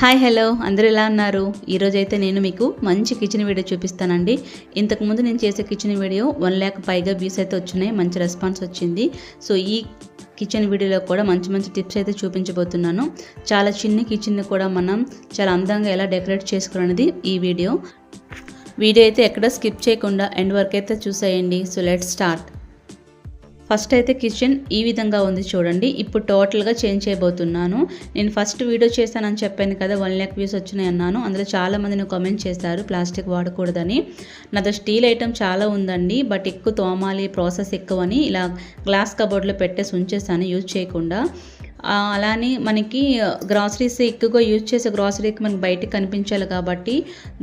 Hi hello. అందరూ ఎలా ఉన్నారు? ఈరోజు అయితే నేను మీకు మంచి కిచెన్ వీడియో చూపిస్తానండి. ఇంతకుముందు నేను చేసే కిచెన్ వీడియో వన్ ల్యాక్ పైగా వ్యూస్ అయితే వచ్చినాయి. మంచి రెస్పాన్స్ వచ్చింది. సో ఈ కిచెన్ వీడియోలో కూడా మంచి మంచి టిప్స్ అయితే చూపించబోతున్నాను. చాలా చిన్న కిచెన్ని కూడా మనం చాలా అందంగా ఎలా డెకరేట్ చేసుకోవాలనేది ఈ వీడియో వీడియో అయితే ఎక్కడ స్కిప్ చేయకుండా ఎండ్ వరకు అయితే చూసేయండి. సో లెట్ స్టార్ట్ ఫస్ట్ అయితే కిచెన్ ఈ విధంగా ఉంది చూడండి. ఇప్పుడు టోటల్గా చేంజ్ చేయబోతున్నాను. నేను ఫస్ట్ వీడియో చేశానని చెప్పాను కదా వన్ ల్యాక్ వ్యూస్ వచ్చినాయి అన్నాను. అందులో చాలా మంది కామెంట్ చేశారు ప్లాస్టిక్ వాడకూడదని. నాతో స్టీల్ ఐటమ్ చాలా ఉందండి బట్ ఎక్కువ తోమాలి ప్రాసెస్ ఎక్కువ అని ఇలా గ్లాస్ కబోర్డ్లో పెట్టేసి ఉంచేసాను యూజ్ చేయకుండా. అలానే మనకి గ్రాసరీస్ ఎక్కువగా యూజ్ చేసే గ్రాసరీకి మనకి బయటకు కనిపించాలి కాబట్టి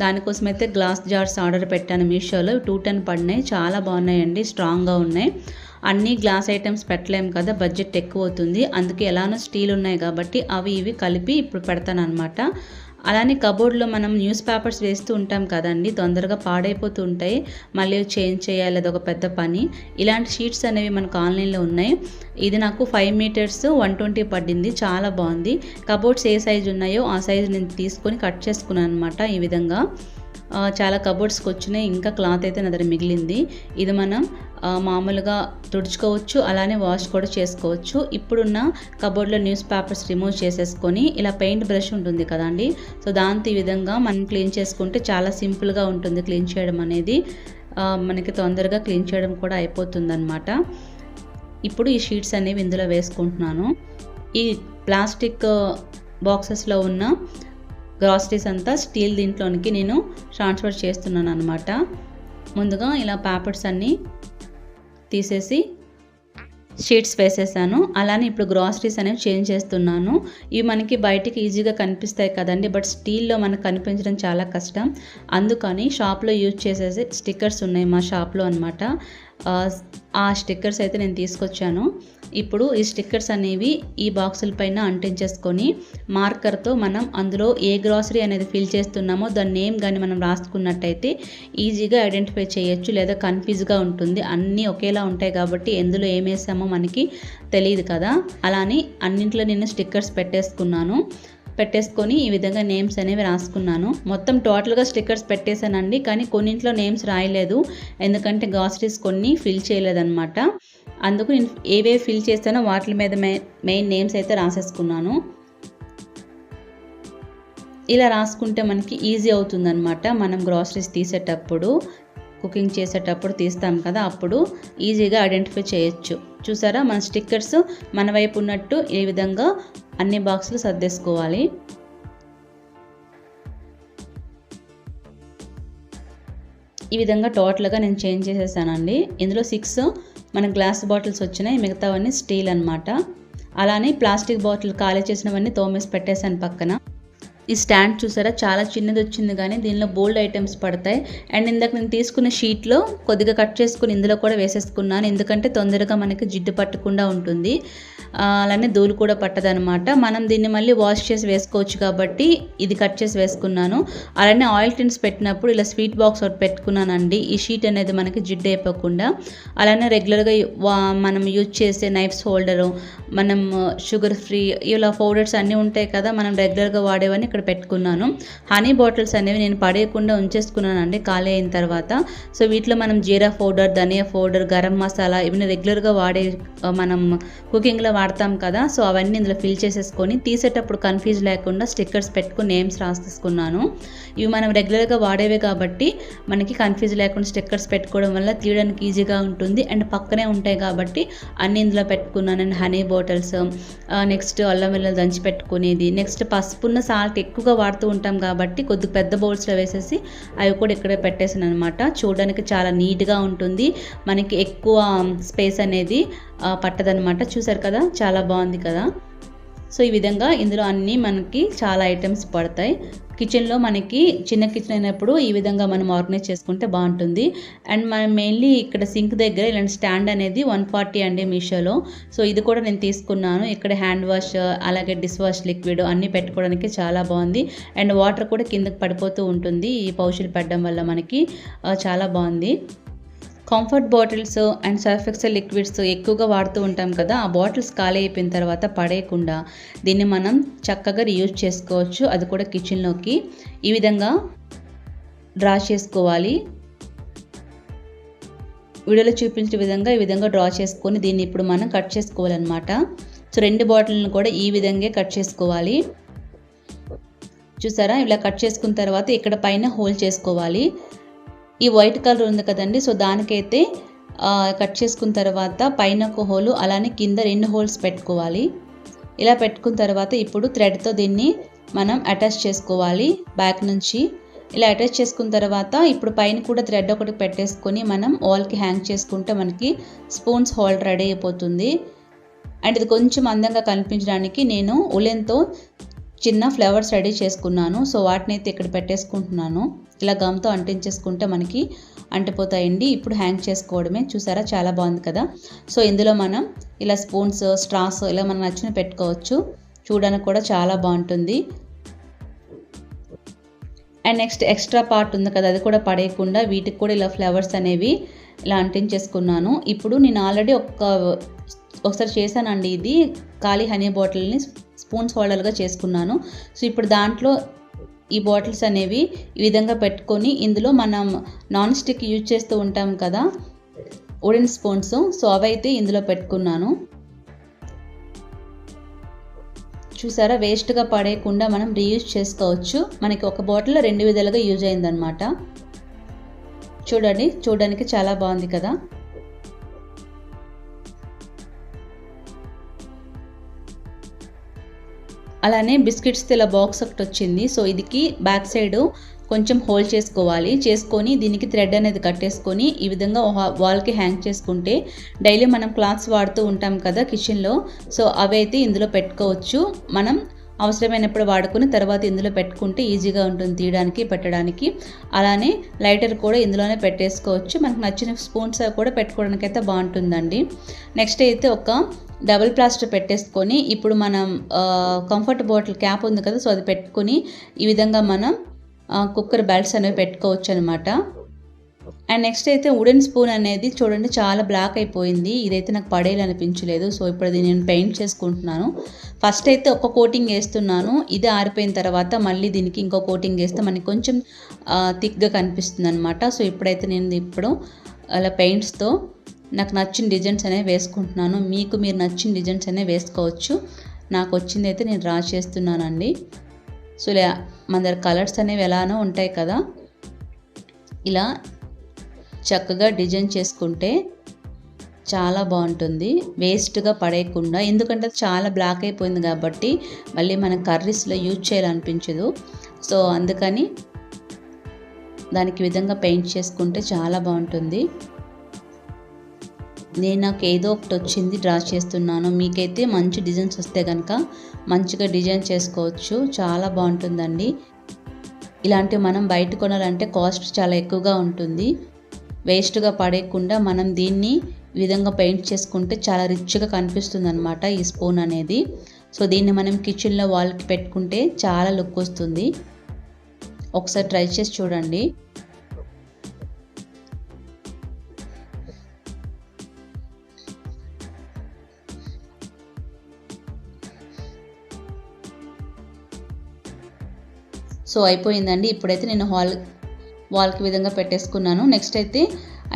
దానికోసం అయితే గ్లాస్ జార్స్ ఆర్డర్ పెట్టాను మీషోలో. టూ టెన్ పడినాయి చాలా బాగున్నాయండి స్ట్రాంగ్గా ఉన్నాయి. అన్ని గ్లాస్ ఐటమ్స్ పెట్టలేము కదా బడ్జెట్ ఎక్కువ అవుతుంది అందుకే ఎలానో స్టీల్ ఉన్నాయి కాబట్టి అవి ఇవి కలిపి ఇప్పుడు పెడతాను అనమాట అలానే కబోర్డ్లో మనం న్యూస్ పేపర్స్ వేస్తూ ఉంటాం కదండి తొందరగా పాడైపోతూ ఉంటాయి. మళ్ళీ చేంజ్ చేయాలి అది ఒక పెద్ద పని. ఇలాంటి షీట్స్ అనేవి మనకు ఆన్లైన్లో ఉన్నాయి. ఇది నాకు ఫైవ్ మీటర్స్ వన్ ట్వంటీ పడింది చాలా బాగుంది. కబోర్డ్స్ ఏ సైజు ఉన్నాయో ఆ సైజు నేను తీసుకొని కట్ చేసుకున్నాను అనమాట ఈ విధంగా. చాలా కబోర్డ్స్కి వచ్చినాయి. ఇంకా క్లాత్ అయితే నా దగ్గర మిగిలింది. ఇది మనం మామూలుగా తుడుచుకోవచ్చు అలానే వాష్ కూడా చేసుకోవచ్చు. ఇప్పుడున్న కబోర్డ్లో న్యూస్ పేపర్స్ రిమూవ్ చేసేసుకొని ఇలా పెయింట్ బ్రష్ ఉంటుంది కదండి. సో దాంతో ఈ విధంగా మనం క్లీన్ చేసుకుంటే చాలా సింపుల్గా ఉంటుంది క్లీన్ చేయడం అనేది. మనకి తొందరగా క్లీన్ చేయడం కూడా అయిపోతుంది ఇప్పుడు ఈ షీట్స్ అనేవి ఇందులో వేసుకుంటున్నాను. ఈ ప్లాస్టిక్ బాక్సెస్లో ఉన్న గ్రాసరీస్ అంతా స్టీల్ దీంట్లోనికి నేను ట్రాన్స్ఫర్ చేస్తున్నాను అనమాట ముందుగా ఇలా పేపర్స్ అన్నీ తీసేసి షీట్స్ వేసేసాను. అలానే ఇప్పుడు గ్రాసరీస్ అనేవి చేంజ్ చేస్తున్నాను. ఇవి మనకి బయటికి ఈజీగా కనిపిస్తాయి కదండి బట్ స్టీల్లో మనకు కనిపించడం చాలా కష్టం. అందుకని షాప్లో యూజ్ చేసేసి స్టిక్కర్స్ ఉన్నాయి మా షాప్లో అనమాట ఆ స్టిక్కర్స్ అయితే నేను తీసుకొచ్చాను. ఇప్పుడు ఈ స్టిక్కర్స్ అనేవి ఈ బాక్సుల పైన అంటించేసుకొని మార్కర్తో మనం అందులో ఏ గ్రాసరీ అనేది ఫిల్ చేస్తున్నామో దాని నేమ్ కానీ మనం రాసుకున్నట్టయితే ఈజీగా ఐడెంటిఫై చేయొచ్చు లేదా కన్ఫ్యూజ్గా ఉంటుంది. అన్నీ ఒకేలా ఉంటాయి కాబట్టి ఎందులో ఏమేసామో మనకి తెలియదు కదా. అలానే అన్నింటిలో నేను స్టిక్కర్స్ పెట్టేసుకున్నాను. పెట్టేసుకొని ఈ విధంగా నేమ్స్ అనేవి రాసుకున్నాను. మొత్తం టోటల్గా స్టిక్కర్స్ పెట్టేశానండి కానీ కొన్నింట్లో నేమ్స్ రాయలేదు. ఎందుకంటే గ్రాసరీస్ కొన్ని ఫిల్ చేయలేదన్నమాట. అందుకు నేను ఏవేవి ఫిల్ చేస్తానో వాటి మీద మెయిన్ నేమ్స్ అయితే రాసేసుకున్నాను. ఇలా రాసుకుంటే మనకి ఈజీ అవుతుందన్నమాట. మనం గ్రాసరీస్ తీసేటప్పుడు కుకింగ్ చేసేటప్పుడు తీస్తాం కదా అప్పుడు ఈజీగా ఐడెంటిఫై చేయొచ్చు. చూసారా? మన స్టిక్కర్స్ మన వైపు ఉన్నట్టు ఈ విధంగా అన్ని బాక్సులు సర్దేసుకోవాలి. ఈ విధంగా టోటల్గా నేను చేంజ్ చేసేసానండి. ఇందులో సిక్స్ మన గ్లాస్ బాటిల్స్ వచ్చినాయి. మిగతావన్నీ స్టీల్ అనమాట అలానే ప్లాస్టిక్ బాటిల్ ఖాళీ చేసినవన్నీ తోమేసి పెట్టేశాను పక్కన. ఈ స్టాండ్ చూసారా? చాలా చిన్నది వచ్చింది కానీ దీనిలో బోల్డ్ ఐటమ్స్ పడతాయి. అండ్ ఇందాక నేను తీసుకున్న షీట్లో కొద్దిగా కట్ చేసుకుని ఇందులో కూడా వేసేసుకున్నాను. ఎందుకంటే తొందరగా మనకి జిడ్డు పట్టకుండా ఉంటుంది. అలానే ధూళి కూడా పట్టదనమాట మనం దీన్ని మళ్ళీ వాష్ చేసి వేసుకోవచ్చు కాబట్టి ఇది కట్ చేసి వేసుకున్నాను. అలానే ఆయిల్ టిన్స్ పెట్టినప్పుడు ఇలా స్వీట్ బాక్స్ ఒకటి పెట్టుకున్నానండి. ఈ షీట్ అనేది మనకి జిడ్ అయిపోకుండా. అలానే రెగ్యులర్గా మనం యూజ్ చేసే నైఫ్స్ హోల్డరు మనం షుగర్ ఫ్రీ ఇలా పౌడర్స్ అన్నీ ఉంటాయి కదా మనం రెగ్యులర్గా వాడేవన్నీ ఇక్కడ పెట్టుకున్నాను. హనీ బాటిల్స్ అనేవి నేను పడేయకుండా ఉంచేసుకున్నానండి ఖాళీ అయిన తర్వాత. సో వీటిలో మనం జీరా పౌడర్ ధనియా పౌడర్ గరం మసాలా ఇవన్నీ రెగ్యులర్గా వాడే మనం కుకింగ్లో వాడతాం కదా సో అవన్నీ ఇందులో ఫిల్ చేసేసుకొని తీసేటప్పుడు కన్ఫ్యూజ్ లేకుండా స్టిక్కర్స్ పెట్టుకుని నేమ్స్ రాసేసుకున్నాను. ఇవి మనం రెగ్యులర్గా వాడేవే కాబట్టి మనకి కన్ఫ్యూజ్ లేకుండా స్టిక్కర్స్ పెట్టుకోవడం వల్ల తీయడానికి ఈజీగా ఉంటుంది. అండ్ పక్కనే ఉంటాయి కాబట్టి అన్ని ఇందులో పెట్టుకున్నాను. అండ్ హనీ బాటిల్స్ నెక్స్ట్ అల్లం వెల్లుల్లి దంచి పెట్టుకునేది. నెక్స్ట్ పసుపున్న సాల్ట్ ఎక్కువగా వాడుతూ ఉంటాం కాబట్టి కొద్ది పెద్ద బౌల్స్లో వేసేసి అవి కూడా ఇక్కడే పెట్టేసాను అనమాట చూడడానికి చాలా నీట్గా ఉంటుంది. మనకి ఎక్కువ స్పేస్ అనేది పట్టదనమాట చూసారు కదా? చాలా బాగుంది కదా? సో ఈ విధంగా ఇందులో అన్నీ మనకి చాలా ఐటమ్స్ పడతాయి. కిచెన్లో మనకి చిన్న కిచెన్ అయినప్పుడు ఈ విధంగా మనం ఆర్గనైజ్ చేసుకుంటే బాగుంటుంది. అండ్ మనం మెయిన్లీ ఇక్కడ సింక్ దగ్గర ఇలాంటి స్టాండ్ అనేది వన్ ఫార్టీ అండి మీషోలో. సో ఇది కూడా నేను తీసుకున్నాను. ఇక్కడ హ్యాండ్ వాష్ అలాగే డిష్ వాష్ లిక్విడ్ అన్నీ పెట్టుకోవడానికి చాలా బాగుంది. అండ్ వాటర్ కూడా కిందకి పడిపోతూ ఉంటుంది. ఈ పౌషులు పెట్టడం వల్ల మనకి చాలా బాగుంది. Comfort bottles and Surf Excel liquids ఎక్కువగా వాడుతూ ఉంటాం కదా ఆ బాటిల్స్ ఖాళీ అయిపోయిన తర్వాత పడేయకుండా దీన్ని మనం చక్కగా రీయూజ్ చేసుకోవచ్చు. అది కూడా కిచెన్లోకి ఈ విధంగా డ్రా చేసుకోవాలి. వీడియోలో చూపించిన విధంగా ఈ విధంగా డ్రా చేసుకొని దీన్ని ఇప్పుడు మనం కట్ చేసుకోవాలన్నమాట. సో రెండు బాటిల్ని కూడా ఈ విధంగా కట్ చేసుకోవాలి. చూసారా? ఇలా కట్ చేసుకున్న తర్వాత ఇక్కడ పైన హోల్ చేసుకోవాలి. ఈ వైట్ కలర్ ఉంది కదండి సో దానికైతే కట్ చేసుకున్న తర్వాత పైన ఒక హోలు అలానే కింద రెండు హోల్స్ పెట్టుకోవాలి. ఇలా పెట్టుకున్న తర్వాత ఇప్పుడు థ్రెడ్తో దీన్ని మనం అటాచ్ చేసుకోవాలి బ్యాక్ నుంచి. ఇలా అటాచ్ చేసుకున్న తర్వాత ఇప్పుడు పైన కూడా థ్రెడ్ ఒకటి పెట్టేసుకొని మనం వాల్కి హ్యాంగ్ చేసుకుంటే మనకి స్పూన్స్ హోల్డ్ రెడీ అయిపోతుంది. అండ్ ఇది కొంచెం అందంగా కనిపించడానికి నేను ఉలెన్తో చిన్న ఫ్లవర్స్ రెడీ చేసుకున్నాను. సో వాటిని అయితే ఇక్కడ పెట్టేసుకుంటున్నాను. ఇలా గమ్తో అంటించేసుకుంటే మనకి అంటిపోతాయండి. ఇప్పుడు హ్యాంగ్ చేసుకోవడమే. చూసారా? చాలా బాగుంది కదా? సో ఇందులో మనం ఇలా స్పూన్స్ స్ట్రాస్ ఇలా మనం నచ్చిన పెట్టుకోవచ్చు. చూడడానికి కూడా చాలా బాగుంటుంది. అండ్ నెక్స్ట్ ఎక్స్ట్రా పార్ట్ ఉంది కదా? అది కూడా పడేయకుండా వీటికి కూడా ఇలా ఫ్లవర్స్ అనేవి ఇలా అంటించేసుకున్నాను. ఇప్పుడు నేను ఆల్రెడీ ఒక ఒకసారి చేశానండి ఇది. ఖాళీ హనీ బాటిల్ని స్పూన్స్ హోల్డర్గా చేసుకున్నాను. సో ఇప్పుడు దాంట్లో ఈ బాటిల్స్ అనేవి ఈ విధంగా పెట్టుకొని ఇందులో మనం నాన్ స్టిక్ యూజ్ చేస్తూ ఉంటాం కదా వుడెన్ స్పూన్స్ సో అవైతే ఇందులో పెట్టుకున్నాను. చూసారా వేస్ట్గా పడేయకుండా మనం రీయూజ్ చేసుకోవచ్చు. మనకి ఒక బాటిల్లో రెండు విధాలుగా యూజ్ అయిందనమాట చూడండి చూడడానికి చాలా బాగుంది కదా. అలానే బిస్కెట్స్ ఇలా బాక్స్ ఒకటి వచ్చింది. సో ఇదికి బ్యాక్ సైడ్ కొంచెం హోల్డ్ చేసుకోవాలి. చేసుకొని దీనికి థ్రెడ్ అనేది కట్టేసుకొని ఈ విధంగా వాల్కి హ్యాంగ్ చేసుకుంటే డైలీ మనం క్లాత్స్ వాడుతూ ఉంటాం కదా కిచెన్లో. సో అవైతే ఇందులో పెట్టుకోవచ్చు. మనం అవసరమైనప్పుడు వాడుకొని తర్వాత ఇందులో పెట్టుకుంటే ఈజీగా ఉంటుంది తీయడానికి పెట్టడానికి. అలానే లైటర్ కూడా ఇందులోనే పెట్టేసుకోవచ్చు. మనకు నచ్చిన స్పూన్స్ కూడా పెట్టుకోవడానికి అయితే బాగుంటుందండి. నెక్స్ట్ అయితే ఒక డబుల్ ప్లాస్టర్ పెట్టేసుకొని ఇప్పుడు మనం కంఫర్ట్ బాటిల్ క్యాప్ ఉంది కదా సో అది పెట్టుకొని ఈ విధంగా మనం కుక్కర్ బెల్ట్స్ అనేవి పెట్టుకోవచ్చు అనమాట అండ్ నెక్స్ట్ అయితే వుడెన్ స్పూన్ అనేది చూడండి చాలా బ్లాక్ అయిపోయింది. ఇదైతే నాకు పడేయాలి అనిపించలేదు సో ఇప్పుడు అది నేను పెయింట్ చేసుకుంటున్నాను. ఫస్ట్ అయితే ఒక కోటింగ్ వేస్తున్నాను. ఇది ఆరిపోయిన తర్వాత మళ్ళీ దీనికి ఇంకో కోటింగ్ వేస్తే మనకి కొంచెం థిక్గా కనిపిస్తుంది అనమాట సో ఇప్పుడైతే నేను ఇప్పుడు అలా పెయింట్స్తో నాకు నచ్చిన డిజైన్స్ అనేవి వేసుకుంటున్నాను. మీకు మీరు నచ్చిన డిజైన్స్ అనేవి వేసుకోవచ్చు. నాకు వచ్చింది అయితే నేను డ్రా చేస్తున్నానండి. సో ఇలా మన దగ్గర కలర్స్ అనేవి ఎలానో ఉంటాయి కదా. ఇలా చక్కగా డిజైన్ చేసుకుంటే చాలా బాగుంటుంది. వేస్ట్గా పడేయకుండా ఎందుకంటే చాలా బ్లాక్ అయిపోయింది కాబట్టి మళ్ళీ మనం కర్రీస్లో యూజ్ చేయాలనిపించదు. సో అందుకని దానికి విధంగా పెయింట్ చేసుకుంటే చాలా బాగుంటుంది. నేను నాకు ఏదో ఒకటి వచ్చింది డ్రా చేస్తున్నాను. మీకైతే మంచి డిజైన్స్ వస్తే కనుక మంచిగా డిజైన్ చేసుకోవచ్చు. చాలా బాగుంటుందండి. ఇలాంటివి మనం బయట కొనాలంటే కాస్ట్ చాలా ఎక్కువగా ఉంటుంది. వేస్ట్గా పడేయకుండా మనం దీన్ని విధంగా పెయింట్ చేసుకుంటే చాలా రిచ్గా కనిపిస్తుంది అనమాట ఈ స్పూన్ అనేది. సో దీన్ని మనం కిచెన్లో వాల్కి పెట్టుకుంటే చాలా లుక్ వస్తుంది. ఒకసారి ట్రై చేసి చూడండి. సో అయిపోయిందండి. ఇప్పుడైతే నేను హాల్ వాల్కి విధంగా పెట్టేసుకున్నాను. నెక్స్ట్ అయితే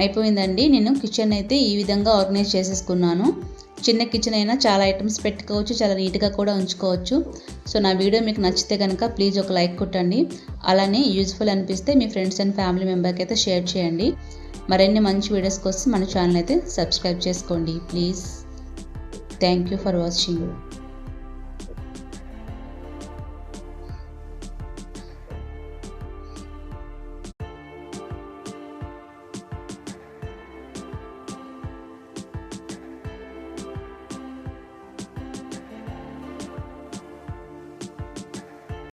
అయిపోయిందండి. నేను కిచెన్ అయితే ఈ విధంగా ఆర్గనైజ్ చేసేసుకున్నాను. చిన్న కిచెన్ అయినా చాలా ఐటమ్స్ పెట్టుకోవచ్చు చాలా నీట్గా కూడా ఉంచుకోవచ్చు. సో నా వీడియో మీకు నచ్చితే కనుక ప్లీజ్ ఒక లైక్ కొట్టండి. అలానే యూజ్ఫుల్ అనిపిస్తే మీ ఫ్రెండ్స్ అండ్ ఫ్యామిలీ మెంబర్కి అయితే షేర్ చేయండి. మరిన్ని మంచి వీడియోస్ కోసం మన ఛానల్ అయితే సబ్స్క్రైబ్ చేసుకోండి. Please thank you for watching